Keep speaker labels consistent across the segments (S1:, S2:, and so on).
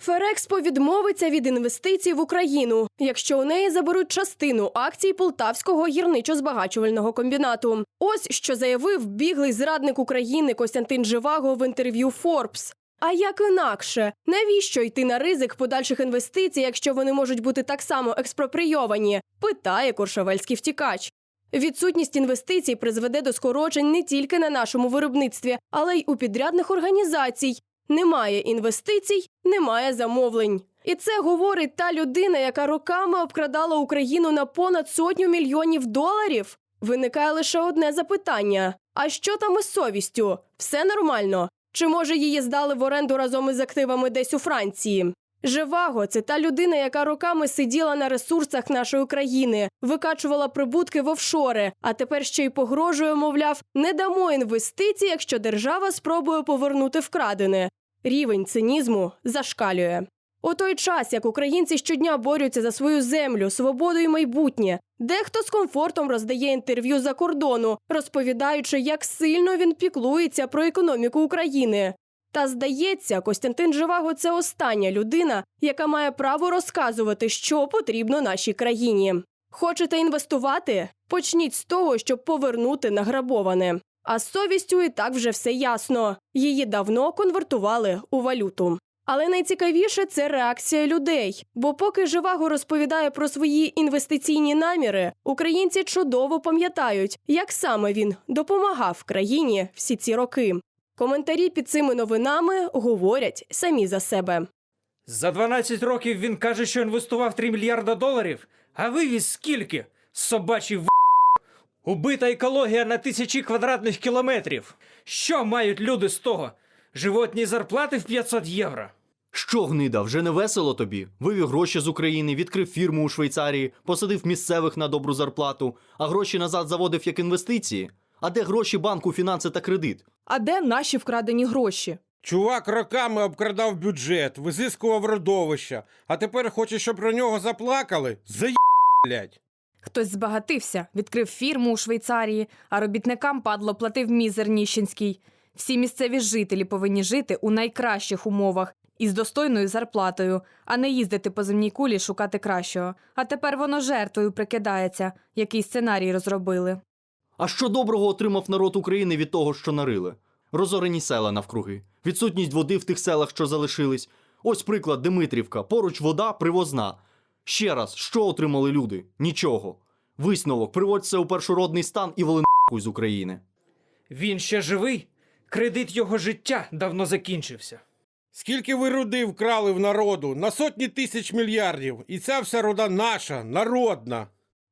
S1: Ферекспо відмовиться від інвестицій в Україну, якщо у неї заберуть частину акцій Полтавського гірничо-збагачувального комбінату. Ось що заявив біглий зрадник України Костянтин Живаго в інтерв'ю Forbes. А як інакше, навіщо йти на ризик подальших інвестицій, якщо вони можуть бути так само експроприйовані? Питає Куршавельський втікач. Відсутність інвестицій призведе до скорочень не тільки на нашому виробництві, але й у підрядних організацій. Немає інвестицій, немає замовлень. І це говорить та людина, яка роками обкрадала Україну на понад сотню мільйонів доларів. Виникає лише одне запитання: а що там із совістю? Все нормально? Чи може її здали в оренду разом із активами десь у Франції? Живаго це та людина, яка роками сиділа на ресурсах нашої країни, викачувала прибутки в офшори, а тепер ще й погрожує, мовляв, не дамо інвестицій, якщо держава спробує повернути вкрадене. Рівень цинізму зашкалює. У той час, як українці щодня борються за свою землю, свободу і майбутнє, дехто з комфортом роздає інтерв'ю за кордону, розповідаючи, як сильно він піклується про економіку України. Та здається, Костянтин Живаго це остання людина, яка має право розказувати, що потрібно нашій країні. Хочете інвестувати? Почніть з того, щоб повернути награбоване. А з совістю і так вже все ясно. Її давно конвертували у валюту. Але найцікавіше це реакція людей. Бо поки Живаго розповідає про свої інвестиційні наміри, українці чудово пам'ятають, як саме він допомагав країні всі ці роки. Коментарі під цими новинами говорять самі за себе.
S2: За 12 років він каже, що інвестував 3 мільярда доларів, а вивіз скільки? Собачий в. Убита екологія на тисячі квадратних кілометрів. Що мають люди з того? Животні зарплати в 500 євро.
S3: Що, гнида, вже не весело тобі? Вивів гроші з України, відкрив фірму у Швейцарії, посадив місцевих на добру зарплату, а гроші назад заводив як інвестиції. А де гроші банку, фінанси та кредит?
S4: А де наші вкрадені гроші?
S5: Чувак роками обкрадав бюджет, визискував родовища, а тепер хоче, щоб про нього заплакали? Заї, блядь.
S4: Хтось збагатився, відкрив фірму у Швейцарії, а робітникам падло платив мізер ніщенський. Всі місцеві жителі повинні жити у найкращих умовах і з достойною зарплатою, а не їздити по земній кулі шукати кращого. А тепер воно жертвою прикидається, який сценарій розробили.
S3: А що доброго отримав народ України від того, що нарили? Розорені села навкруги, відсутність води в тих селах, що залишились. Ось приклад Димитрівка, поруч вода привозна. Ще раз, що отримали люди? Нічого. Висновок, приводь все у першородний стан і вали нахуй з України.
S2: Він ще живий? Кредит його життя давно закінчився.
S5: Скільки ви руди вкрали в народу? На сотні тисяч мільярдів. І ця вся руда наша, народна.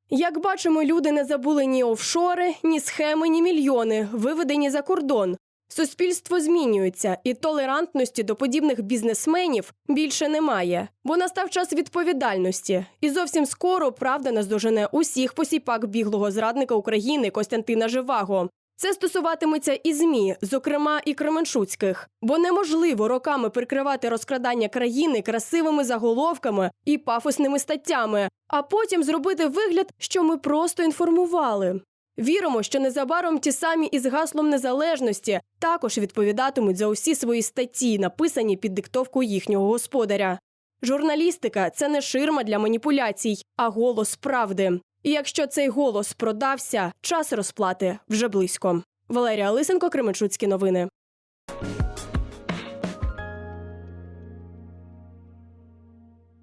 S1: Як бачимо, люди не забули ні офшори, ні схеми, ні мільйони, виведені за кордон. Суспільство змінюється, і толерантності до подібних бізнесменів більше немає, бо настав час відповідальності. І зовсім скоро правда наздожене усіх посіпак біглого зрадника України Костянтина Живаго. Це стосуватиметься і змі, зокрема і Кременчуцьких, бо неможливо роками прикривати розкрадання країни красивими заголовками і пафосними статтями, а потім зробити вигляд, що ми просто інформували. Віримо, що незабаром ті самі із гаслом незалежності також відповідатимуть за усі свої статті, написані під диктовку їхнього господаря. Журналістика це не ширма для маніпуляцій, а голос правди. І якщо цей голос продався, час розплати вже близько. Валерія Лисенко, Кременчуцькі новини.